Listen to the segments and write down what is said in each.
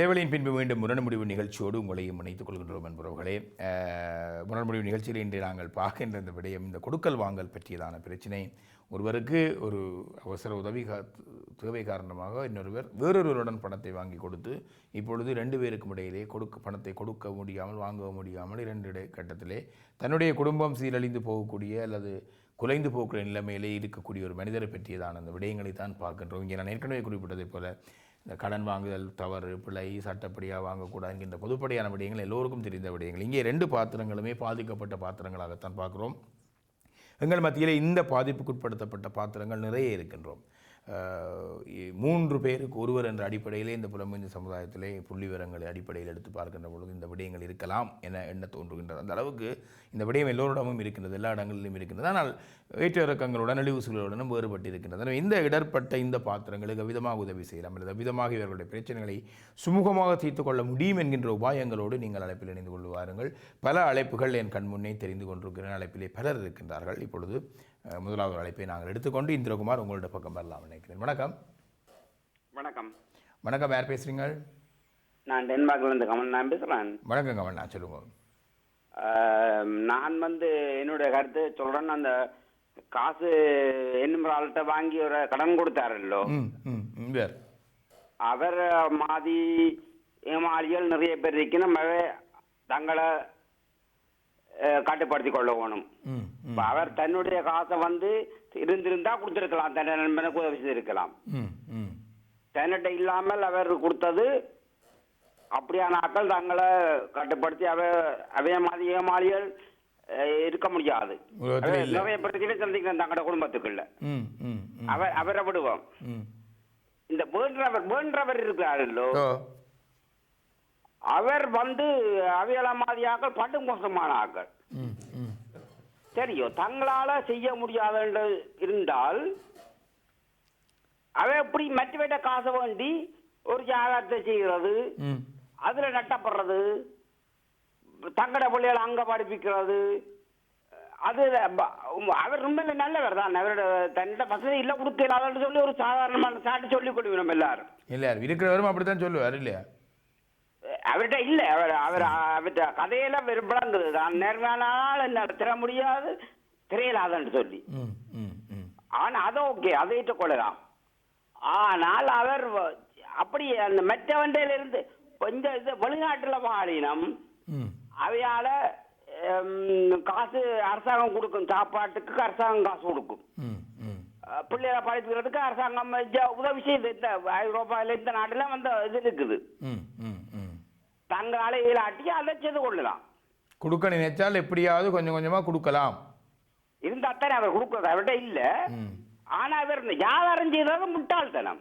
இடைவெளியின் பின்பு மீண்டும் முரண்முடிவு நிகழ்ச்சியோடு உங்களையும் இணைத்துக் கொள்கின்றோம் என்பவர்களே முரண்முடிவு நிகழ்ச்சியில் இன்று நாங்கள் பார்க்கின்ற இந்த விடயம் இந்த கொடுக்கல் வாங்கல் பற்றியதான பிரச்சினை. ஒருவருக்கு ஒரு அவசர உதவி தேவை காரணமாக இன்னொருவர் வேறொருவருடன் பணத்தை வாங்கி கொடுத்து இப்பொழுது ரெண்டு பேருக்கும் இடையிலே கொடுக்க பணத்தை கொடுக்க முடியாமல் வாங்க முடியாமல் இரண்டு கட்டத்திலே தன்னுடைய குடும்பம் சீரழிந்து போகக்கூடிய அல்லது குலைந்து போகக்கூடிய நிலைமையிலே இருக்கக்கூடிய ஒரு மனிதரை பற்றியதான அந்த விடயங்களை தான் பார்க்கின்றோம். இங்கே நான் ஏற்கனவே குறிப்பிட்டதைப் போல இந்த கடன் வாங்குதல் தவறு பிழை சட்டப்படியாக வாங்கக்கூடாது என்கின்ற பொதுப்படையான விடயங்கள் எல்லோருக்கும் தெரிந்த விடயங்கள். இங்கே ரெண்டு பாத்திரங்களுமே பாதிக்கப்பட்ட பாத்திரங்களாகத்தான் பார்க்குறோம். எங்கள் மத்தியிலே இந்த பாதிப்புக்குட்படுத்தப்பட்ட பாத்திரங்கள் நிறைய இருக்கின்றோம். மூன்று பேருக்கு ஒருவர் என்ற அடிப்படையிலே இந்த புலமைந்த சமுதாயத்திலே புள்ளிவிவரங்களை அடிப்படையில் எடுத்து பார்க்கின்ற பொழுது இந்த விடயங்கள் இருக்கலாம் என எண்ண தோன்றுகின்றது. அந்த அளவுக்கு இந்த விடயம் எல்லோரிடமும் இருக்கின்றது எல்லா இடங்களிலும் இருக்கின்றது. ஆனால் ஏற்ற இறக்கங்களுடன் அழிவு வேறுபட்டு இருக்கின்றது எனவே இந்த இடர்பட்ட இந்த பாத்திரங்களுக்கு விதமாக உதவி செய்யலாம். அல்லது விதமாக இவர்களுடைய பிரச்சனைகளை சுமூகமாக தீர்த்து கொள்ள முடியும் என்கின்ற உபாயங்களோடு நீங்கள் அழைப்பில் இணைந்து கொள்வாருங்கள் பல அழைப்புகள் என் கண் முன்னே தெரிந்து கொண்டிருக்கிற அழைப்பிலே பலர் இருக்கின்றார்கள். இப்பொழுது முதலாவது அழைப்பை நாங்கள் எடுத்துக்கொண்டு இந்திரகுமார் உங்களோட பக்கம் வரலாம். நினைக்கிறேன் வணக்கம். வணக்கம். வணக்கம் யார் பேசுறீங்க நான் டென்மார்க்ல இருந்து கமல் நான் பேசுறேன். வணக்கம் கமல்ண்ணா சொல்லுங்க. ஆஹ், நான் வந்து என்னுடைய கருத்து சொல்றேன் அந்த காசு என்னும் ஆள்கிட்ட வாங்கி ஒரு கடன் கொடுத்தாரல்லோ? அவர் மாதி ஏமாளிகள் நிறைய பேர் இருக்கு நம்ம தங்களை ஆஹ், கட்டுப்படுத்திக் கொள்ள வேணும். அவர் தன்னுடைய காசை வந்து இருந்திருந்தா கொடுத்திருக்கலாம் தன்னை நண்பனுக்கு உதவி செய்திருக்கலாம் தன்னிட்ட இல்லாமல் அவர் கொடுத்தது அப்படியான ஆட்கள் தங்களை கட்டுப்படுத்தி அவ அவைய மாதிரி ஏமாளிகள் இருக்க முடியாது. நிறைய பிரச்சனை சந்திக்கிறோம் தங்களோட குடும்பத்துக்குள்ள. அவர் அவரை விடுவோம். இந்த வேண்டவர் வேண்டவர் இருக்கிறாரல்லோ ஓ அவர் வந்து அவையள மாதிரி ஆக்கள் படு மோசமான ஆக்கள் ம் ம். சரியோ தங்களால செய்ய முடியாத இருந்தால் அவ எப்படி மற்றவட்ட காசை வேண்டி ஒரு ஜாதகத்தை செய்கிறது அதுல நட்டப்படுறது தங்கட பிள்ளைகளை அங்க படிப்பிக்கிறது அது அவர் ரொம்ப நல்லவர் தான். அவரோட தன்னிட வசதி இல்ல கொடுக்கலான்னு சொல்லி ஒரு சாதாரணமான சாட்டு சொல்லி நம்ம எல்லாரும். யார் இருக்கிறவரும் அப்படித்தான் சொல்லுவார் இல்லையா? அவர்கிட்ட இல்ல அவர் அவர் அவர்கிட்ட கதையில விரும்பலங்குது தான் நேர்மையான ஆள் என்னால திர முடியாது திரையலாதன்னு சொல்லி. ஆனா அது ஓகே அதை கொள்ளலாம் ஆனால் அவர் அப்படி அந்த மெட்டவண்டையில இருந்து கொஞ்சம் இது வெளிநாட்டுல வாழினம் அவையால காசு அரசாங்கம் கொடுக்கும் சாப்பாட்டுக்கு அரசாங்கம் காசு கொடுக்கும். பிள்ளைகளை படிக்கிறதுக்கு அரசாங்கம் உதவி செய்யுது இந்த ஐரோப்பாவில் இந்த நாட்டுல வந்து இது இருக்குது. தங்களால இயலாட்டி அதை செய்து கொள்ளலாம். கொடுக்க நினைச்சால் எப்படியாவது கொஞ்சம் கொஞ்சமாக கொடுக்கலாம். இருந்தா தானே அவர் கொடுக்கறது அவர்கிட்ட இல்ல. ஆனா அவர் வியாபாரம் செய்யறது முட்டாள்தனம்.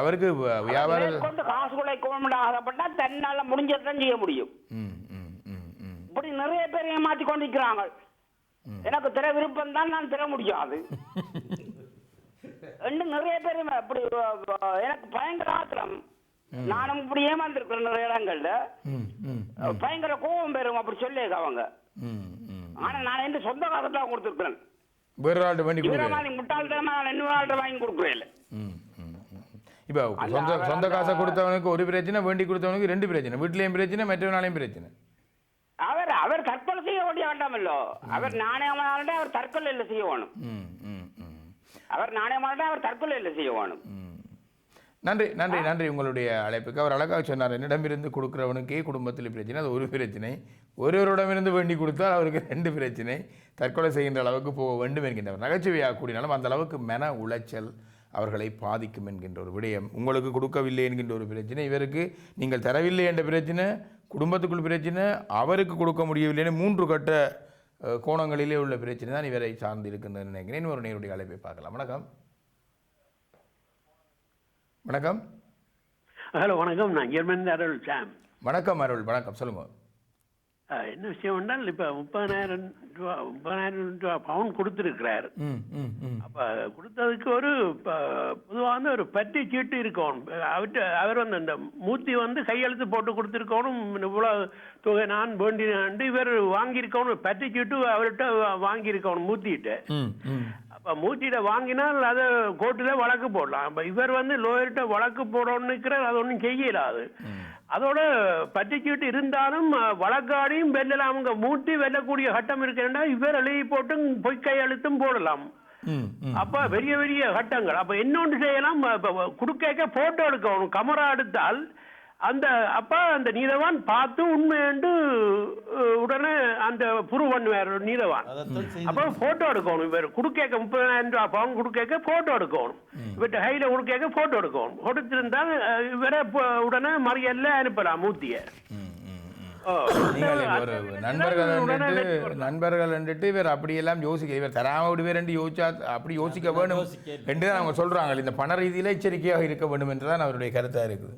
அவருக்கு வியாபாரம் கொண்டு காசு குலைக்கணும் ஆசைப்பட்டா தன்னால முடிஞ்சதான் செய்ய முடியும். இப்படி நிறைய பேர் ஏமாத்தி கொண்டிருக்கிறாங்க. எனக்கு திற விருப்பம் தான் நான் திற முடியாது. இன்னும் நிறைய பேர் இப்படி எனக்கு பயங்கர ஆத்திரம். நானும் இப்படி ஏமாந்துருக்கிறேன் நிறைய இடங்கள்ல. பயங்கர கோபம் பெறும் அப்படி சொல்லி அவங்க. ஆனா நான் எந்த சொந்த காசை தான் கொடுத்துருக்கிறேன். வேறு ஆள்கிட்ட இவரை கொடுக்குறேன் முட்டாள்தனமா நான் இன்னொரு ஆள்கிட்ட வாங்கி கொடுக்குறேன். இப்போ சொந்த சொந்த காசை கொடுத்தவனுக்கு ஒரு பிரச்சனை வேண்டி கொடுத்தவனுக்கு ரெண்டு பிரச்சனை வீட்லேயும் பிரச்சனை மற்றவனாலையும் பிரச்சனை. அவர் அவர் தற்கொலை செய்ய வேண்டிய வேண்டாமல்லோ அவர் நாணயமான அவர் தற்கொலை இல்லை செய்ய வேணும். அவர் நாணயமான அவர் தற்கொலை இல்லை செய்ய வேணும். நன்றி நன்றி நன்றி உங்களுடைய அழைப்புக்கு. அவர் அழகாக சொன்னார் என்னிடமிருந்து கொடுக்குறவனுக்கே குடும்பத்தில் பிரச்சனை அது ஒரு பிரச்சனை. ஒருவரிடமிருந்து வேண்டி கொடுத்தால் அவருக்கு ரெண்டு பிரச்சனை. தற்கொலை செய்கின்ற அளவுக்கு போக வேண்டும் என்கின்றவர். நகைச்சுவையாக கூடினாலும் அந்த அளவுக்கு மன உளைச்சல் அவர்களை பாதிக்கும் என்கின்ற ஒரு விடயம். உங்களுக்கு கொடுக்கவில்லை என்கின்ற ஒரு பிரச்சனை. இவருக்கு நீங்கள் தரவில்லை என்ற பிரச்சனை. குடும்பத்துக்குள் பிரச்சனை. அவருக்கு கொடுக்க முடியவில்லைன்னு மூன்று கட்ட கோணங்களிலே உள்ள பிரச்சனை தான் இவரை சார்ந்து இருக்கின்றன நினைக்கிறேன். ஒரு நேருடைய அழைப்பை பார்க்கலாம். வணக்கம். வணக்கம். ஹலோ வணக்கம். நான் ஜெர்மன் அருள் சாம். வணக்கம் அருள் வணக்கம். சொல்லுங்க. என்ன விஷயம் என்றால் இப்போ முப்பதாயிரம் ரூபா முப்பதாயிரம் ரூபா பவுன் கொடுத்துருக்கிறார். அப்போ கொடுத்ததுக்கு ஒரு வந்து ஒரு பற்றி சீட்டு இருக்கணும் அவர்கிட்ட அவர் வந்து அந்த மூர்த்தி வந்து கையெழுத்து போட்டு கொடுத்துருக்கணும். இவ்வளோ தொகை நான் வேண்டினாண்டு இவர் வாங்கியிருக்கணும். பற்றி சீட்டு அவர்கிட்ட வாங்கியிருக்கணும் மூர்த்திகிட்ட. ம் ம் அப்ப மூச்சிட வாங்கினால் அதை கோர்ட்டில் வழக்கு போடலாம். இவர் வந்து லோயர்கிட்ட வழக்கு போடணும்னு இருக்கிறார் அது ஒன்றும் செய்யலாது அதோட பட்டிச்சீட்டு இருந்தாலும் வழக்காடியும் வெல்லலாம். அவங்க மூட்டி வெல்லக்கூடிய கட்டம் இருக்கிறேன்னா இவர் எழுதி போட்டும் பொய் கையெழுத்தும் போடலாம். அப்ப பெரிய பெரிய கட்டங்கள். அப்ப இன்னொன்று செய்யலாம் குடுக்க போட்டோ எடுக்கணும். கமரா எடுத்தால் அந்த அப்ப அந்த நீதவான் பார்த்து உண்மையண்டு அஹ், உடனே அந்த புரு பண்ணுவார் நீதவான். அப்ப போட்டோ எடுக்கணும் இவர் குடுக்க முப்பதாயிரம் ரூபாய் பவுன் குடுக்க போட்டோ எடுக்கணும். இவர்கிட்ட கையில குடுக்க போட்டோ எடுக்கணும். கொடுத்திருந்தால் இவரை உடனே மறியல்ல அனுப்பலாம் மூத்திய ம், ம், ம். ஓ. நீங்கள் ஒரு அந்த நண்பர்கள். நண்பர்கள் இவர் அப்படியெல்லாம் யோசிக்க இவர் தராம விடுவேன் யோசிச்சா அப்படி யோசிக்க வேணும் யோசிக்க என்று தான் அவங்க சொல்றாங்க. இந்த பண ரீதியில எச்சரிக்கையாக இருக்க வேண்டும் என்றுதான் அவருடைய கருத்தா இருக்குது.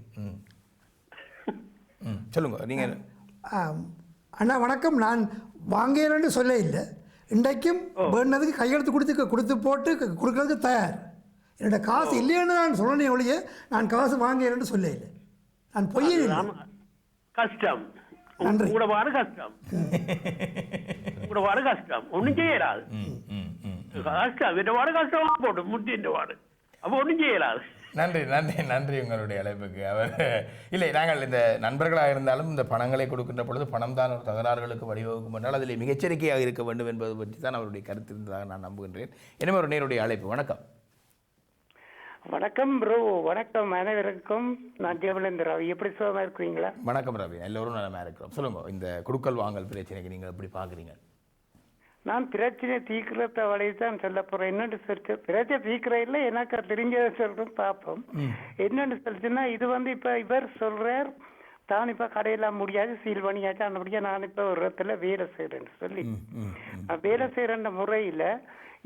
சொல்லுங்க நீங்க ஆம். அண்ணா வணக்கம். நான் வாங்கிறேன்னு சொல்ல இல்லை. இன்றைக்கும் வேண்டதுக்கு கையெழுத்து கொடுத்து கொடுத்து போட்டு கொடுக்கறதுக்கு தயார். என்னோட காசு இல்லைன்னு நான் சொல்லணும் ஒழிய நான் காசு வாங்கிறேன்னு சொல்ல இல்லை. நான் ஆமா. கஷ்டம். நன்றி. கூட வாரு கஷ்டம். கூட வாரு கஷ்டம். ஒண்ணும் செய்யலாது ம் ம் ம் கஷ்டம். இந்த வாடு கஷ்டமா போட்டு முட்டி இந்த வாடு அப்ப ஒண்ணும் செய்யலாது நன்றி நன்றி நன்றி உங்களுடைய அழைப்புக்கு. அவர் இல்லை நாங்கள் இந்த நண்பர்களாக இருந்தாலும் இந்த பணங்களை கொடுக்கின்ற பொழுது பணம் தான் ஒரு தகராறுகளுக்கு வழிவகுக்கும் என்றால் அதில் மிக எச்சரிக்கையாக இருக்க வேண்டும் என்பது பற்றி தான் அவருடைய கருத்து இருந்ததாக நான் நம்புகின்றேன். எனவே ஒரு நேருடைய அழைப்பு. வணக்கம். வணக்கம் ப்ரோ வணக்கம் அனைவருக்கும். நான் ஜெயவலேந்திர ராவ். எப்படி சுகமா இருக்கிறீங்களா? வணக்கம் ரவி. எல்லோரும் நலமாக இருக்கிறோம். சொல்லுங்க இந்த குடுக்கல் வாங்கல் பிரச்சனைக்கு நீங்கள் எப்படி பார்க்குறீங்க? நான் பிரச்சனை தீர்க்கிறத வழியை தான் சொல்ல போறேன். என்னன்னு சொல்லிட்டு பிரச்சனை தீர்க்கிற இல்லை எனக்கு தெரிஞ்சதை சொல்றேன் பார்ப்போம் என்னன்னு சொல்லிச்சுன்னா இது வந்து இப்ப இவர் சொல்றார் தான் இப்ப கடையெல்லாம் முடியாது சீல் பண்ணியாச்சு அந்தபடியா நான் இப்ப ஒரு இடத்துல வேலை செய்யறேன்னு சொல்லி. வேலை செய்யற முறையில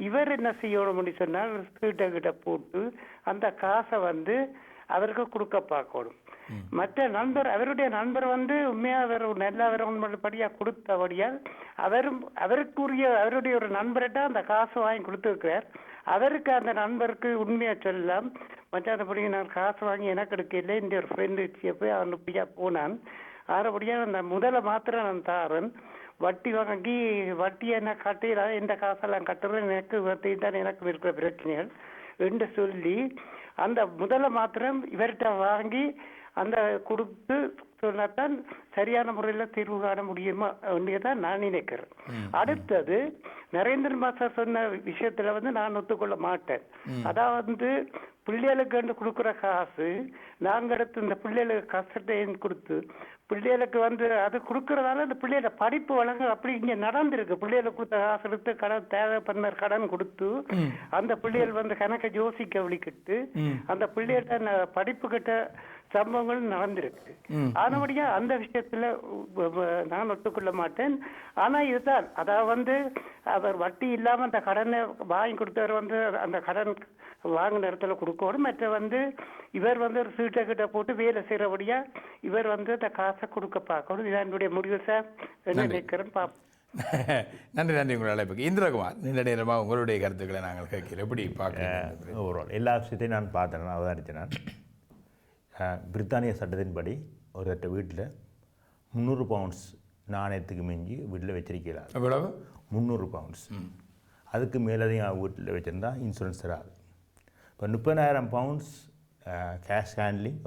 இவர் என்ன செய்யணும்னு சொன்னால் கிட்ட கிட்ட போட்டு அந்த காசை வந்து அவருக்கு கொடுக்க பார்க்கணும். மற்ற நண்பர் அவருடைய நண்பர் வந்து உண்மையா அவர் நல்ல அவர் படியா கொடுத்தபடியால் அவரும் அவருக்குரிய அவருடைய ஒரு நண்பர்கிட்ட அந்த காசு வாங்கி கொடுத்துருக்கிறார். அவருக்கு அந்த நண்பருக்கு உண்மையா சொல்லலாம். மற்றபடி நான் காசு வாங்கி எனக்கு எடுக்கல இந்த ஒரு ஃப்ரெண்டு போய் அவன் இப்படியா போனான். ஆறபடியா அந்த முதல மாத்திரம் நான் தாரன். வட்டி வாங்கி வட்டி என்ன கட்டிடா இந்த காசெல்லாம் கட்டுறது எனக்கு வட்டி தான் எனக்கு இருக்கிற பிரச்சனைகள் என்று சொல்லி அந்த முதல மாத்திரம் இவர்கிட்ட வாங்கி அந்த கொடுத்து சொன்னாதான் சரியான முறையில் தீர்வு காண முடியுமா தான் நான் நினைக்கிறேன். அடுத்தது நரேந்திர மாசா சொன்ன விஷயத்துல வந்து நான் ஒத்துக்கொள்ள மாட்டேன். அதாவது பிள்ளைகளுக்கு வந்து கொடுக்குற காசு நாங்க எடுத்து இந்த பிள்ளைகளுக்கு கஷ்டத்தை கொடுத்து பிள்ளைகளுக்கு வந்து அது கொடுக்கறதால அந்த பிள்ளைகள படிப்பு வழங்க அப்படி இங்க நடந்திருக்கு. பிள்ளைகளுக்கு கொடுத்த காசு எடுத்து கடன் தேவைப்படுற கடன் கொடுத்து அந்த பிள்ளைகள் வந்து கணக்கை யோசிக்க வழிக்கிட்டு அந்த பிள்ளைகிட்ட ந- படிப்பு கிட்ட சம்பவங்கள் நடந்திருக்கு. ஆனபடியா அந்த விஷயத்துல நான் ஒத்துக்கொள்ள மாட்டேன். ஆனா இதுதான் அதாவது வந்து அவர் வட்டி இல்லாம அந்த கடனை வாங்கி கொடுத்தவர் வந்து அந்த கடன் வாங்கின இடத்துல கொடுக்கணும். மற்ற வந்து இவர் வந்து ஒரு சீட்டை கிட்ட போட்டு வேலை செய்யறபடியா இவர் வந்து அந்த காசை கொடுக்க பார்க்கணும். இதான் என்னுடைய முடிவு சார். என்ன நினைக்கிறேன் பாப்போம் நன்றி நன்றி உங்களுடைய அழைப்புக்கு. இந்திரகுமார் நீண்ட நேரமாக உங்களுடைய கருத்துக்களை நாங்கள் கேட்கிறோம். எப்படி ஓவரால் எல்லா விஷயத்தையும் நான் பார்த்தேன் நான் அவதானித்தேன் நான். பிரித்தானிய சட்டத்தின்படி ஒருத்தட்ட வீட்டில் முந்நூறு பவுண்ட்ஸ் நாணயத்துக்கு மிஞ்சி வீட்டில் வச்சிருக்கிறார். எவ்வளவு? முந்நூறு பவுண்ட்ஸ் அதுக்கு மேலதையும் வீட்டில் வச்சுருந்தா இன்சூரன்ஸ் தராது. இப்போ முப்பதாயிரம் பவுண்ட்ஸ் கேஷ் ஹேண்ட்லிங்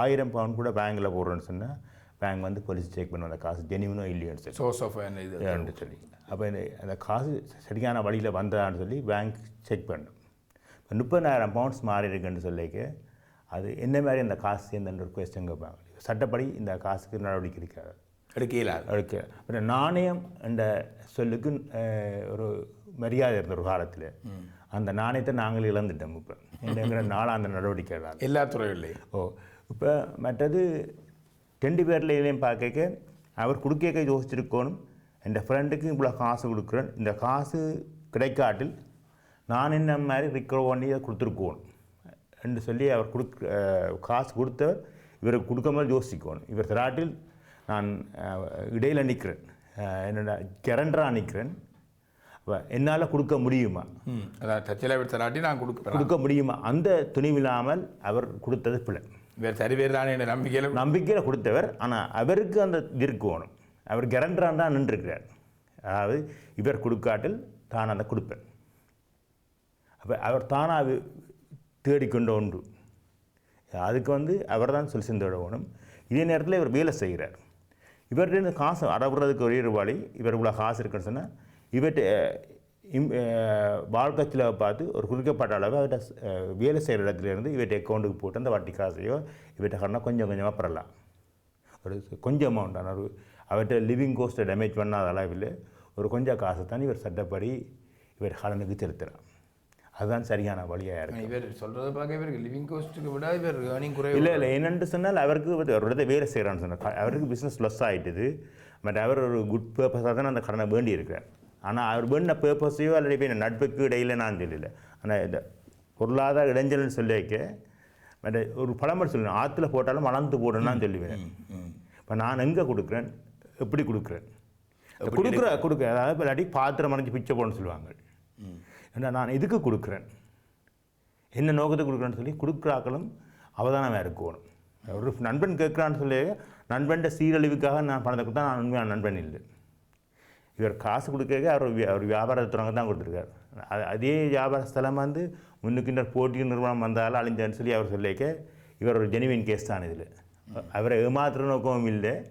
ஆயிரம் பவுண்ட் கூட பேங்க்கில் போடுறேன்னு சொன்னால் பேங்க் வந்து போலீஸ் செக் பண்ணுவோம் அந்த காசு ஜெனிவனோ இல்லையோன்னு சொல்லி. சோர்ஸ் ஆஃப் சொல்லி. அப்போ இந்த அந்த காசு சரியான வழியில் வந்ததான்னு சொல்லி பேங்க் செக் பண்ணும். இப்போ முப்பதாயிரம் பவுண்ட்ஸ் மாறி இருக்குன்னு சொல்லிக்க அது என்ன மாதிரி அந்த காசு சேர்ந்த ஒரு கொஸ்டின் கேட்பாங்க சட்டப்படி இந்த காசுக்கு நடவடிக்கை இருக்காது எடுக்க இயலாது அப்புறம் நாணயம் என்ற சொல்லுக்கு ஒரு மரியாதை இருந்த ஒரு காலத்தில் அந்த நாணயத்தை நாங்கள் இழந்துட்டோம் இப்போ. என்னங்கிற நாளாந்த நடவடிக்கை தான் எல்லா துறைகள்லையும் ஓ இப்போ மற்றது ரெண்டு பேரில் இதுலேயும் பார்க்க அவர் கொடுக்க யோசிச்சிருக்கணும். என் ஃப்ரெண்டுக்கு இவ்வளோ காசு கொடுக்குறேன். இந்த காசு கிடைக்காட்டில் நான் என்ன மாதிரி ரிக்கவர் பண்ணி கொடுத்துருக்கணும். என்று சொல்லி அவர் கொடுக்க காசு கொடுத்தவர் இவருக்கு கொடுக்காமல் யோசிக்கணும். இவர் தராட்டில் நான் இடையில நிற்கிறேன் என்னோட கரண்டராக நிற்கிறேன் என்னால் கொடுக்க முடியுமா? அதான் தச்சில விட்டு தராட்டி நான் கொடுக்குறேன் கொடுக்க முடியுமா? அந்த துணிவில்லாமல் அவர் கொடுத்தது பிள்ளை வேறு சரி வேறு தானே என்ற நம்பிக்கையில் நம்பிக்கையில் கொடுத்தவர். ஆனால் அவருக்கு அந்த இது இருக்கணும் அவர் கரண்டரான் தான் நின்றுருக்கிறார். அதாவது இவர் கொடுக்காட்டில் தான் அந்த கொடுப்பேன். அப்போ அவர் தானாக தேடிக்கொண்டு உண்டு அதுக்கு வந்து அவர் தான் சொல்லி சென்று விடணும் இதே நேரத்தில் இவர் வேலை செய்கிறார். இவர்கிட்ட காசு அடவுறதுக்கு ஒரே ஒரு இவர் இவ்வளோ காசு இருக்குன்னு சொன்னால் இவர்கிட்ட இம் வாழ்க்கை செலவை பார்த்து ஒரு குறிக்கப்பட்ட அளவு அவர்கிட்ட வேலை செய்கிற இடத்துலேருந்து இவர்கிட்ட அக்கௌண்ட்டுக்கு போட்டு அந்த வட்டி காசையோ இவர்கிட்ட கடனை கொஞ்சம் கொஞ்சமாக பெறலாம். ஒரு கொஞ்சம் அமௌண்ட்டான ஒரு அவர்கிட்ட லிவிங் கோஸ்ட்டை டேமேஜ் பண்ணாத அளவில் ஒரு கொஞ்சம் காசை தான் இவர் சட்டப்படி இவர் கடனுக்கு செலுத்துகிறான் அதுதான் சரியான வழியாக இருக்குது இவர் சொல்றதை பார்க்க இவருக்கு லிவிங் கோஸ்ட்டுக்கு விட இவர் ஏர்னிங் குறைவு இல்லை இல்லை என்னென்று சொன்னால் அவருக்கு ஒரு இடத்த வேலை செய்கிறான்னு சொன்னார் அவருக்கு பிஸ்னஸ் லொஸ் ஆகிட்டுது பட் அவர் ஒரு குட் பர்பஸாக தான் அந்த கடனை வேண்டி இருக்கிறார். ஆனால் அவர் வேண்டின பர்பஸையோ அல்லது இப்போ நட்புக்கு இடையில நான் சொல்லல. ஆனால் இந்த பொருளாதார இடைஞ்சல்னு சொல்லி வைக்க பட் ஒரு பழமொழி சொல்லுவேன் ஆற்றுல போட்டாலும் வளர்ந்து போடணும்னு சொல்லுவேன். இப்போ நான் எங்கே கொடுக்குறேன்? எப்படி கொடுக்குறேன்? கொடுக்குற கொடுக்க அதாவது இப்போ இல்லாட்டி பாத்திரம் மறைஞ்சு பிச்சை போடணும்னு சொல்லுவாங்க. ஏன்னா நான் எதுக்கு கொடுக்குறேன்? என்ன நோக்கத்துக்கு கொடுக்குறேன்னு சொல்லி கொடுக்குறாக்களும் அவதானமாக இருக்கணும். ஒரு நண்பன் கேட்குறான்னு சொல்லி நண்பன்ட சீரழிவுக்காக நான் பணத்தை கொடுத்தா நான் உண்மையான நண்பன் இல்லை. இவர் காசு கொடுக்க அவர் அவர் வியாபாரத்தை தொடங்க தான் கொடுத்துருக்காரு. அது- அதே வியாபார ஸ்தலம் வந்து முன்னுக்கின்ற போட்டி நிறுவனம் வந்தாலும் அழிஞ்சேன்னு சொல்லி அவர் சொல்லிக்க இவர் ஒரு ஜெனுவின் கேஸ் தான் இதில். அவரை ஏமாத்துற நோக்கமும் இல்லை.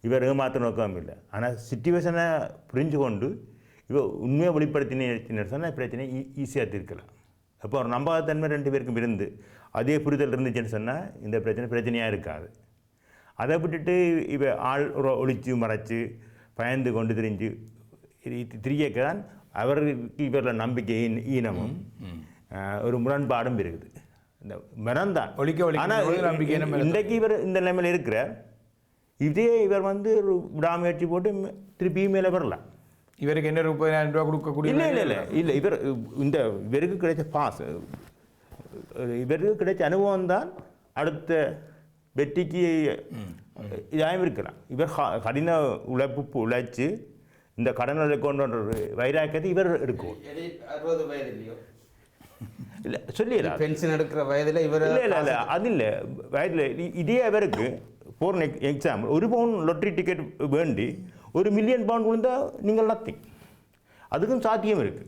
இவர் ஏமாத்துற நோக்கமும் இல்லை. ஆனால் சுச்சுவேஷனை புரிஞ்சு கொண்டு இவர் உண்மையை வெளிப்படுத்தின சொன்னால் பிரச்சனை ஈஸியாக தீர்க்கலாம். அப்போ ஒரு நம்பகத்தன்மை ரெண்டு பேருக்கும் இருந்து அதே புரிதல் இருந்துச்சுன்னு சொன்னால் இந்த பிரச்சனை பிரச்சனையாக இருக்காது. அதை விட்டுட்டு இவ ஆள் ஒரு ஒளிச்சு மறைச்சு பயந்து கொண்டு திரிஞ்சு திரியக்க தான் அவருக்கு இவரில் நம்பிக்கை ஈன- ஈனமும். ஒரு முரண்பாடும் இருக்குது இந்த மரம்தான் ஒழிக்க ஒழிக்க ஆனால் நம்பிக்கை. இன்றைக்கு இவர் இந்த நிலைமையில் இருக்கிறார். இதே இவர் வந்து ஒரு விடாமுயற்சி போட்டு ம- திருப்பி மேலே வரலாம். இவருக்கு என்ன முப்பதாயிரம் ரூபாய் கொடுக்கக்கூடிய இல்லை இல்லை இல்லை இல்லை இவர் இந்த இவருக்கு கிடைச்ச பாஸ் இவருக்கு கிடைச்ச அனுபவம் தான் அடுத்த வெற்றிக்கு இதாகவும் இருக்கலாம் இவர் கடின உழைப்பு உழைச்சு இந்த கடனை கொண்டு வைராக்கியத்தை இவர் எடுக்கும் அறுபது வயது இல்லையோ இல்லை சொல்லிடலாம் பென்ஷன் எடுக்கிற வயதுல இவர் இல்லை இல்லை இல்லை அது இல்லை வயதில் இதே அவருக்கு போர் எக்ஸாம்பிள் ஒரு பவுன் லொட்டரி டிக்கெட் வேண்டி ஒரு மில்லியன் பவுண்ட் விழுந்தா நீங்கள் நத்திங் அதுக்கும் சாத்தியம் இருக்கு.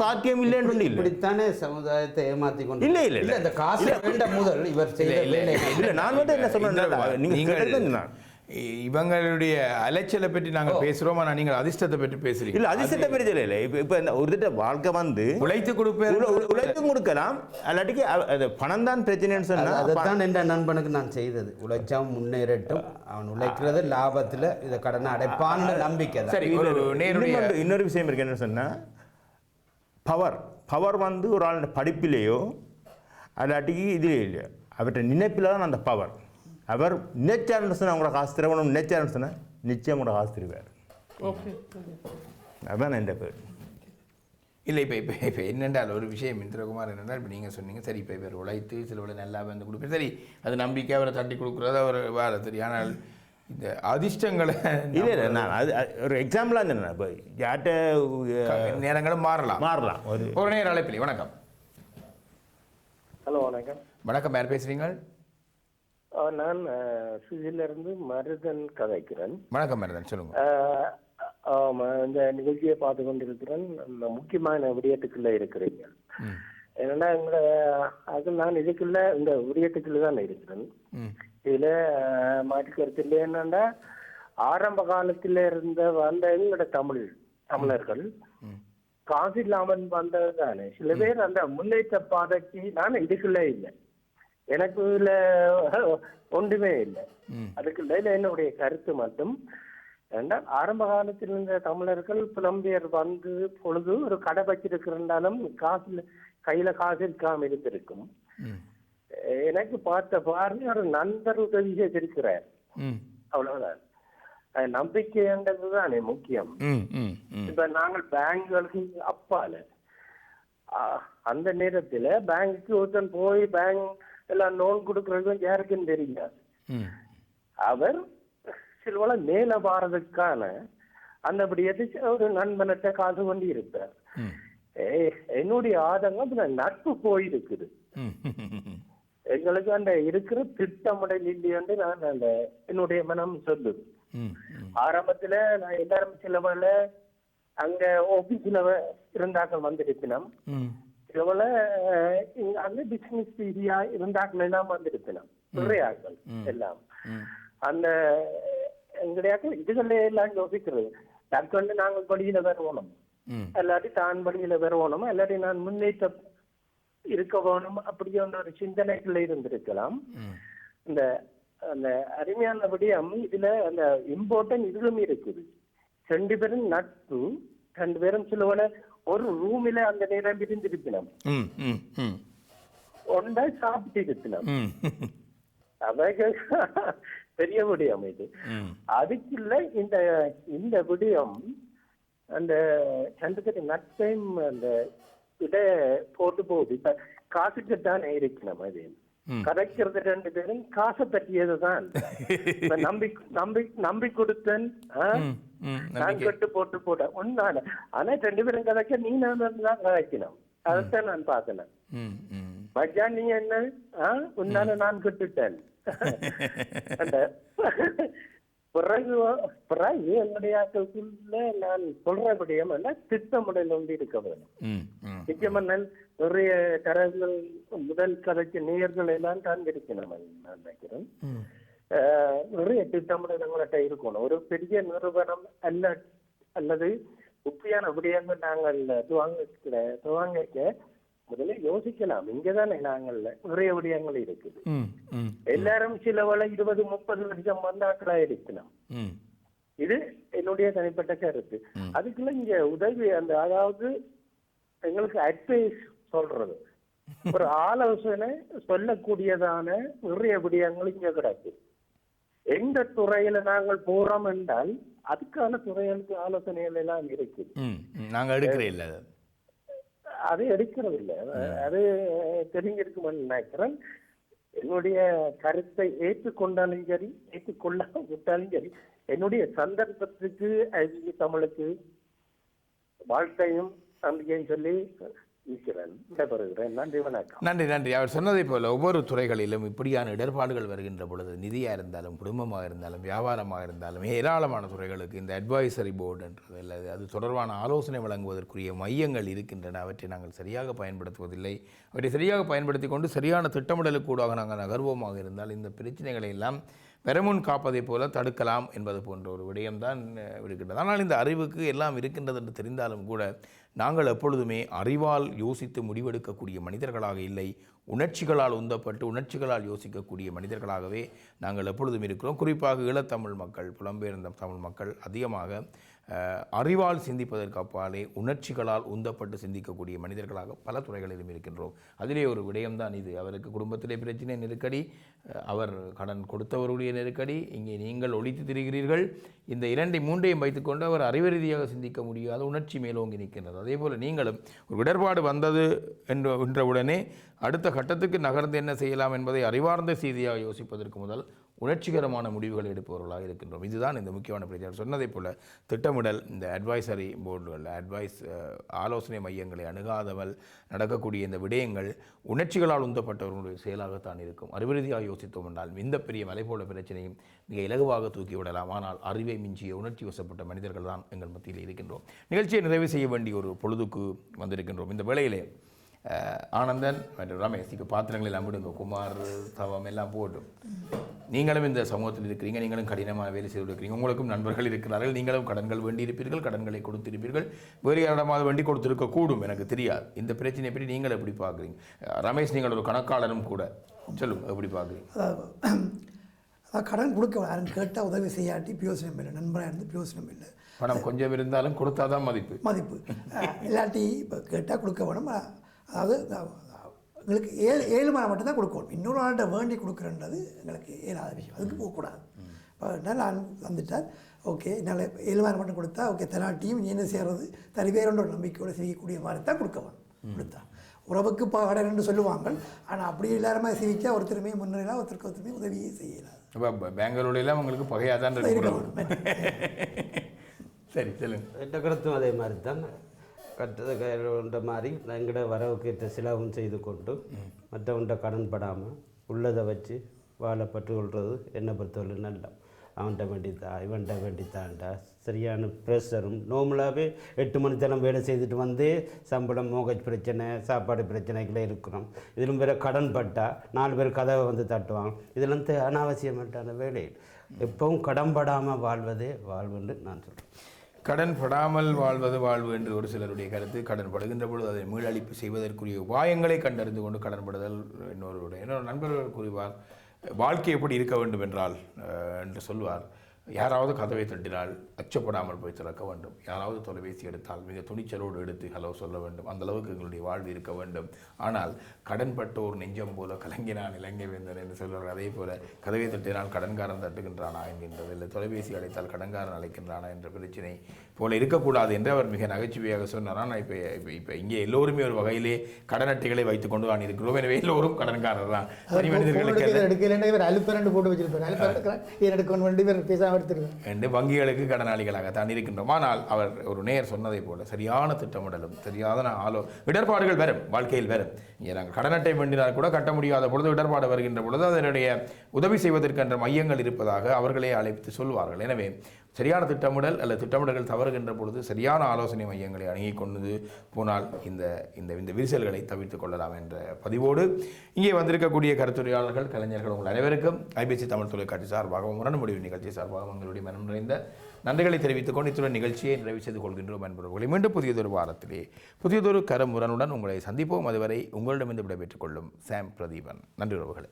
சாத்தியம் இல்லைன்னு இல்லை. இப்படித்தானே சமுதாயத்தை ஏமாத்தி கொண்டு இல்ல, இல்ல, இல்ல. இந்த காசு வேண்ட முதல் இவர் செய்த இல்ல, நான் வந்து என்ன சொல்றேன்? நீங்கள் இவங்களுடைய அலைச்சலை பற்றி நாங்கள் பேசுறோம்? ஆனால் நீங்கள் அதிர்ஷ்டத்தை பற்றி பேசுறீங்க இல்லை அதிர்ஷ்டத்தை பெரிய இல்லை இப்போ இப்போ இந்த ஒரு திட்ட வாழ்க்கை வந்து உழைத்து கொடுப்பேன். உழை- உழை- உழைத்தும் கொடுக்கலாம். அல்லாட்டிக்கு அது பணம் தான் பிரச்சனைன்னு அது- சொன்னால் அதைத்தான் என்ற நண்பனுக்கு நான் செய்தது. உழைச்சான் முன்னேறட்டும். அவன் உழைக்கிறது லாபத்துல இதை கடனை அடைப்பான்னு நம்பிக்கை தான். சரி ஒரு நேருடைய இன்னொரு விஷயம் இருக்கு என்ன சொன்னால் பவர் பவர் வந்து ஒரு ஆளுடைய படிப்பிலேயோ அல்லாட்டிக்கு இது இல்லையோ அவர்கிட்ட நினைப்பில் தான் அந்த பவர் அவர் நினைச்சாருன்னு சொன்னால் உங்களோட காசு திருவணும் நினைச்சாருன்னு சொன்னால் நிச்சயம் உங்களோட காசு தருவார். அதான் என் பேர். இல்லை இப்போ இப்போ இப்போ என்னென்றால் ஒரு விஷயம் இந்திரகுமார் என்னென்றால் இப்போ நீங்கள் சொன்னீங்க சரி இப்போ இவர் உழைத்து சில விட நல்லா வந்து கொடுப்பேன் சரி அது நம்பிக்கை அவரை தட்டி கொடுக்குறது அவர் வேறு தெரியும் ஆனால் இந்த அதிர்ஷ்டங்களை இல்லை இல்லை நான் அது ஒரு எக்ஸாம்பிளாக இருந்தேன் இப்போ யார்கிட்ட நேரங்களும் மாறலாம். மாறலாம். ஒரு ஒரு நேர அழைப்பில்லை வணக்கம். ஹலோ வணக்கம். வணக்கம் யார் பேசுகிறீங்க நான் சுவில இருந்து மருதன் கதைக்கிறேன். வணக்கம் மேடம் சொல்லுங்கள் ஆ, ஆமா இந்த நிகழ்ச்சியை பார்த்து கொண்டிருக்கிறேன். முக்கியமான விடயத்துக்குள்ள இருக்கிறீங்க. என்னன்னா எங்களோட அது நான் இதுக்குள்ள இந்த விடயத்துக்குள்ள தான் இருக்கிறேன். இதுல மாற்று கருத்து இல்லை என்னன்னா ஆரம்ப காலத்துல இருந்த வந்த எங்களோட தமிழ் தமிழர்கள் காசு இல்லாமல் வந்தது தானே சில பேர் அந்த முன்னேற்ற பாதைக்கு நான் இதுக்குள்ள இல்லை. எனக்கு இதுல ஒன்றுமே இல்லை. அதுக்குள்ள இல்ல என்னுடைய கருத்து மட்டும் ஏன்னா ஆரம்ப காலத்தில் இருந்த தமிழர்கள் புலம்பெயர் வந்து பொழுது ஒரு கடை வச்சிருக்கிறனாலும் காசு கையில காசு இருக்காம இருந்திருக்கும். எனக்கு பார்த்த பாருங்க ஒரு நண்பர் உதவி செய்திருக்கிறார் அவ்வளவுதான். நம்பிக்கைன்றது தானே முக்கியம். இப்ப நாங்கள் பேங்குகளுக்கு அப்பால. அந்த நேரத்துல பேங்க்கு ஒருத்தன் போய் பேங்க் எல்லாம் லோன் கொடுக்கறது யாருக்கும் தெரியாது ம். அவர் சிலவள மேல வாரதுக்கான அந்த விடயத்தை ஒரு நண்பனத்தை காசு கொண்டு இருப்பார். என்னுடைய ஆதங்கம் நட்பு போயிருக்குது. எங்களுக்கு அந்த இருக்கிற திட்டமிடல் இல்லையென்று நான் அந்த என்னுடைய மனம் சொல்லுது. ஆரம்பத்துல நான் எல்லாரும் சிலவள அங்க ஆபீஸ்ல இருந்தாக்கள் வந்திருப்பினோம் அங்க பிசினஸ் ரீதியா இருந்தாக்கள் எல்லாம் வந்திருப்பினோம் நிறைய ஆட்கள் எல்லாம் அந்த எங்கடையாக்க இதுகளே எல்லாம் யோசிக்கிறது டக்குன்னு நாங்கள் வழியில வரணும் ம் இல்லாட்டி தான் வழியில வரணும் இல்லாட்டி நான் முன்னேற்றம் இருக்க வேணும் அப்படியே ஒரு சிந்தனைக்குள்ள இருந்திருக்கலாம் இந்த அந்த அருமையான விடயம் இதுல அந்த இம்பார்ட்டன்ட் இதுவும் இருக்குது ரெண்டு பேரும் நட்பு ரெண்டு பேரும் சிலவன ஒரு ரூமில அந்த நேரம் இருந்திருப்பினம் ஒன்றை சாப்பிட்டு இருப்பினம் அவைகள் பெரிய விடயம் இது. அதுக்குள்ள இந்த இந்த விடயம் அந்த பேரும் நட்பையும் அந்த இதை போட்டு போகுது. இப்ப காசுக்கு தானே இருக்கணும் அது. கதைக்கிறது ரெண்டு பேரும் காசை பற்றியதுதான் நம்பி நம்பி நம்பி கொடுத்தன் நான் கட்டு போட்டு போட. ஒன்னால. ஆனா ரெண்டு பேரும் கதைக்க நீ நான் தான் கதைக்கணும். அதைத்தான் நான் பார்க்கணும். ம் ம். மச்சான் நீ என்ன? உன்னால நான் கட்டுட்டேன். பிறகு பிறகு என்னுடைய ஆக்களுக்குள்ள நான் சொல்ற விடயம் என்ன திட்டமிடல் வந்து இருக்க வேணும் ம் ம் நிச்சயமன்னன் நிறைய தரங்கள் முதல் கதைக்கு நேர்கள் எல்லாம் தான் இருக்கணும் நான் நினைக்கிறேன். நிறைய திட்டமிடல் எங்கள்கிட்ட இருக்கணும். ஒரு பெரிய நிறுவனம் அல்ல அல்லது உப்பியான விடயங்கள் நாங்கள் துவங்க துவங்க முதல்ல யோசிக்கலாம். இங்கதானே நாங்கள் நிறைய விடயங்கள் இருக்குது. எல்லாரும் சில வேளை இருபது முப்பது வருஷம் வந்தாக்களா இருக்கலாம் இது என்னுடைய தனிப்பட்ட கருத்து. அதுக்குள்ள இங்க உதவி அந்த அதாவது எங்களுக்கு அட்வைஸ் சொல்றது. ஒரு ஆலோசனை சொல்லக்கூடியதான நிறைய விடயங்கள் இங்க கிடக்கு. எந்த துறையில நாங்கள் போறோம் என்றால் அதுக்கான துறைகளுக்கு ஆலோசனைகள் எல்லாம் இருக்குது. ம் ம். நாங்கள் எடுக்கிறே இல்லை அது எடுக்கிறது இல்ல அது தெரிஞ்சிருக்குமென்னு நினைக்கிறேன். என்னுடைய கருத்தை ஏற்றுக்கொண்டாலும் சரி ஏற்றுக்கொள்ளாம விட்டாலும் சரி என்னுடைய சந்தர்ப்பத்துக்கு தமிழுக்கு வாழ்க்கையும் நம்பிக்கையும் சொல்லி நன்றி நன்றி அவர் சொன்னதை போல ஒவ்வொரு துறைகளிலும் இப்படியான இடர்பாடுகள் வருகின்ற பொழுது நிதியாக இருந்தாலும் குடும்பமாக இருந்தாலும் வியாபாரமாக இருந்தாலும் ஏராளமான துறைகளுக்கு இந்த அட்வைசரி போர்டுன்றது அல்லது அது தொடர்பான ஆலோசனை வழங்குவதற்குரிய மையங்கள் இருக்கின்றன. அவற்றை நாங்கள் சரியாக பயன்படுத்துவதில்லை. அவற்றை சரியாக பயன்படுத்தி கொண்டு சரியான திட்டமிடலுக்கூடாக நாங்கள் நகர்வோமாக இருந்தால் இந்த பிரச்சனைகளை எல்லாம் பெருமுன் காப்பதைப் போல தடுக்கலாம் என்பது போன்ற ஒரு விடயம்தான் இருக்கின்றது ஆனால் இந்த அறிவுக்கு எல்லாம் இருக்கின்றது என்று தெரிந்தாலும் கூட நாங்கள் எப்பொழுதுமே அறிவால் யோசித்து முடிவெடுக்கக்கூடிய மனிதர்களாக இல்லை. உணர்ச்சிகளால் உந்தப்பட்டு உணர்ச்சிகளால் யோசிக்கக்கூடிய மனிதர்களாகவே நாங்கள் எப்பொழுதும் இருக்கிறோம். குறிப்பாக ஈழத்தமிழ் மக்கள் புலம்பெயர்ந்த தமிழ் மக்கள் அதிகமாக அறிவால் சிந்திப்பதற்கு அப்பாலே உணர்ச்சிகளால் உந்தப்பட்டு சிந்திக்கக்கூடிய மனிதர்களாக பல துறைகளிலும் இருக்கின்றோம். அதிலே ஒரு விடயம்தான் இது. அவருக்கு குடும்பத்திலே பிரச்சனை நெருக்கடி அவர் கடன் கொடுத்தவருடைய நெருக்கடி இங்கே நீங்கள் ஒழித்து திரிகிறீர்கள். இந்த இரண்டை மூன்றையும் வைத்துக்கொண்டு அவர் அறிவு ரீதியாக சிந்திக்க முடியாத உணர்ச்சி மேலோங்கி நிற்கின்றது. அதே போல் நீங்களும் ஒரு இடர்பாடு வந்தது என்ற என்றவுடனே அடுத்த கட்டத்துக்கு நகர்ந்து என்ன செய்யலாம் என்பதை அறிவார்ந்த செய்தியாக யோசிப்பதற்கு முதல் உணர்ச்சிகரமான முடிவுகளை எடுப்பவர்களாக இருக்கின்றோம். இதுதான் இந்த முக்கியமான பிரச்சனை. சொன்னதைப் போல திட்டமிடல் இந்த அட்வைசரி போர்டுகள் அட்வைஸ் ஆலோசனை மையங்களை அணுகாதவள் நடக்கக்கூடிய இந்த விடயங்கள் உணர்ச்சிகளால் உந்தப்பட்டவர்களுடைய செயலாகத்தான் இருக்கும். அறிவுறுதியாக யோசித்தோம் என்றால் இந்த பெரிய மலை போல பிரச்சனையும் மிக இலகுவாக தூக்கிவிடலாம் ஆனால் அறிவை மிஞ்சிய உணர்ச்சி வசப்பட்ட மனிதர்கள் தான் எங்கள் மத்தியில் இருக்கின்றோம். நிகழ்ச்சியை நிறைவு செய்ய வேண்டிய ஒரு பொழுதுக்கு வந்திருக்கின்றோம். இந்த வேளையிலே ஆனந்தன் மற்றும் ரமேஷ் இப்போ பாத்திரங்கள் எல்லாம் விடுங்க. குமார் தவம் எல்லாம் போட்டும் நீங்களும் இந்த சமூகத்தில் இருக்கிறீங்க நீங்களும் கடினமாக வேலை செய்து இருக்கிறீங்க உங்களுக்கும் நண்பர்கள் இருக்கிறார்கள் நீங்களும் கடன்கள் வேண்டியிருப்பீர்கள் கடன்களை கொடுத்திருப்பீர்கள் வேறு யாரிடமாவது வேண்டி கொடுத்திருக்க கூடும் எனக்கு தெரியாது. இந்த பிரச்சனை எப்படி நீங்கள் எப்படி பார்க்குறீங்க? ரமேஷ் நீங்கள் ஒரு கணக்காளரும் கூட. சொல்லுங்க எப்படி பார்க்குறீங்க? அதாவது அதாவது கடன் கொடுக்க யாரும் கேட்டால் உதவி செய்யாட்டி பியோசனம் இல்லை. நண்பராக இருந்து பியோசனம் இல்லை. பணம் கொஞ்சம் இருந்தாலும் கொடுத்தாதான் மதிப்பு. மதிப்பு. இல்லாட்டி இப்போ கேட்டால் கொடுக்க வேணும். அதாவது எங்களுக்கு ஏழு ஏழு மணி மட்டும் தான் கொடுக்கணும். இன்னொரு ஆள்கிட்ட வேண்டி கொடுக்குறன்றது எங்களுக்கு இயலாத விஷயம். அதுக்கு போகக்கூடாது. இப்போ என்னால் நான் வந்துட்டால் ஓகே என்னால் ஏழு மணி மட்டும் கொடுத்தா ஓகே தலாட்டியும் நீ என்ன செய்கிறது தருவேறன்ற ஒரு நம்பிக்கையோடு செய்யக்கூடிய மாதிரி தான் கொடுக்க வேணும். கொடுத்தா. உறவுக்கு பாடன்னு சொல்லுவாங்க ஆனால் அப்படி எல்லாருமே சிவிச்சா ஒருத்தருமே முன்னேறலாம் ஒருத்தருக்கு ஒருத்தருமே உதவியே செய்யலாம் அப்போ பெங்களூர்லாம் உங்களுக்கு பகையாக தான் இருக்க சரி சொல்லுங்க. என்ற கருத்தும் அதே மாதிரி தான் கட்டது கைன்ற மாதிரி எங்கட வரவுக்கு ஏற்ற செலவும் செய்து கொண்டு மற்றவன்கிட்ட கடன் படாமல் உள்ளதை வச்சு வாழை பற்றுக்கொள்வது என்னை பொறுத்தவரை நல்ல அவன்கிட்ட வேண்டித்தா இவன்கிட்ட வேண்டித்தான்டா சரியான ப்ரெஷரும் நார்மலாகவே எட்டு மணி தினம் வேலை செய்துட்டு வந்து சம்பளம் மோகஜ் பிரச்சனை சாப்பாடு பிரச்சனைகளே இருக்கிறோம். இதிலும் வேற கடன் பட்டால் நாலு பேர் கதவை வந்து தட்டுவான் இதெல்லாம் தே- அனாவசியமாட்டான வேலை எப்பவும் கடன் படாமல் வாழ்வதே வாழ்வுன்னு நான் சொல்கிறேன் கடன் படாமல் வாழ்வது வாழ்வு என்று ஒரு சிலருடைய கருத்து. கடன் படுகின்ற பொழுது அதை மீளழிப்பு செய்வதற்குரிய உபாயங்களை கண்டறிந்து கொண்டு கடன் படுதல் இன்னொருடைய இன்னொரு நண்பர்கள் கூறுவார் வாழ்க்கை எப்படி இருக்க வேண்டும் என்றால் என்று சொல்வார். யாராவது கதவை தட்டினால் அச்சப்படாமல் போய் திறக்க வேண்டும். யாராவது தொலைபேசி எடுத்தால் மிக துணிச்சலோடு எடுத்து ஹலோ சொல்ல வேண்டும். அந்த அளவுக்கு எங்களுடைய வாழ்வு இருக்க வேண்டும். ஆனால் கடன்பட்டோர் நெஞ்சம் போல கலங்கினான் இலங்கை வேந்தன் என்று சொல்வார் அதே போல கதவை தட்டினால் கடன்காரன் தட்டுகின்றானா என்கின்றது இல்லை தொலைபேசி அழைத்தால் கடன்காரன் அழைக்கின்றானா என்ற பிரச்சனை போல இருக்கக்கூடாது என்று அவர் மிக நகைச்சுவையாக சொன்னார். ஆனால் இப்போ இப்போ இப்போ இங்கே எல்லோருமே ஒரு வகையிலே கடன் அட்டைகளை வைத்துக் கொண்டு தான் இருக்கிறோம். எனவே எல்லோரும் கடன்காரர் தான். தனி மனிதர்களுக்கு இவர் அலுப்பரண்டு போட்டு வச்சிருப்பாரு. பேசாமல் எடுத்துருவேன் என்று வங்கிகளுக்கு கடனாளிகளாகத்தான் இருக்கின்றோம். ஆனால் அவர் ஒரு நேர் சொன்னதை போல சரியான திட்டமிடலும் சரியான ஆலோ இடர்பாடுகள் வரும் வாழ்க்கையில் வரும். இங்கே நாங்கள் கடன் அட்டை வேண்டினால் கூட கட்ட முடியாத பொழுது இடர்பாடு வருகின்ற பொழுது அதனுடைய உதவி செய்வதற்கென்ற மையங்கள் இருப்பதாக அவர்களே அழைத்து சொல்வார்கள். எனவே சரியான திட்டமிடல் அல்லது திட்டமிடல்கள் தவறுகின்ற பொழுது சரியான ஆலோசனை மையங்களை அணுகி கொண்டு போனால் இந்த இந்த இந்த விரிசல்களை தவிர்த்து கொள்ளலாம் என்ற பதிவோடு இங்கே வந்திருக்கக்கூடிய கருத்துரையாளர்கள் கலைஞர்கள் உங்கள் அனைவருக்கும் ஐபிசி தமிழ் தொலைக்காட்சி சார்பாகவும் முரண் முடிவு நிகழ்ச்சி சார்பாகவும் உங்களுடைய மனம் நிறைந்த நன்றிகளை தெரிவித்துக் கொண்டு இத்துடன் நிகழ்ச்சியை நிறைவு செய்து கொள்கின்றோம் என்பவர்களை மீண்டும் புதியதொரு வாரத்திலே புதியதொரு கரமுரனுடன் உங்களை சந்திப்போம். அதுவரை உங்களிடமிருந்து விடைபெற்றுக் கொள்ளும் சாம் பிரதீபன். நன்றி உறவுகளே.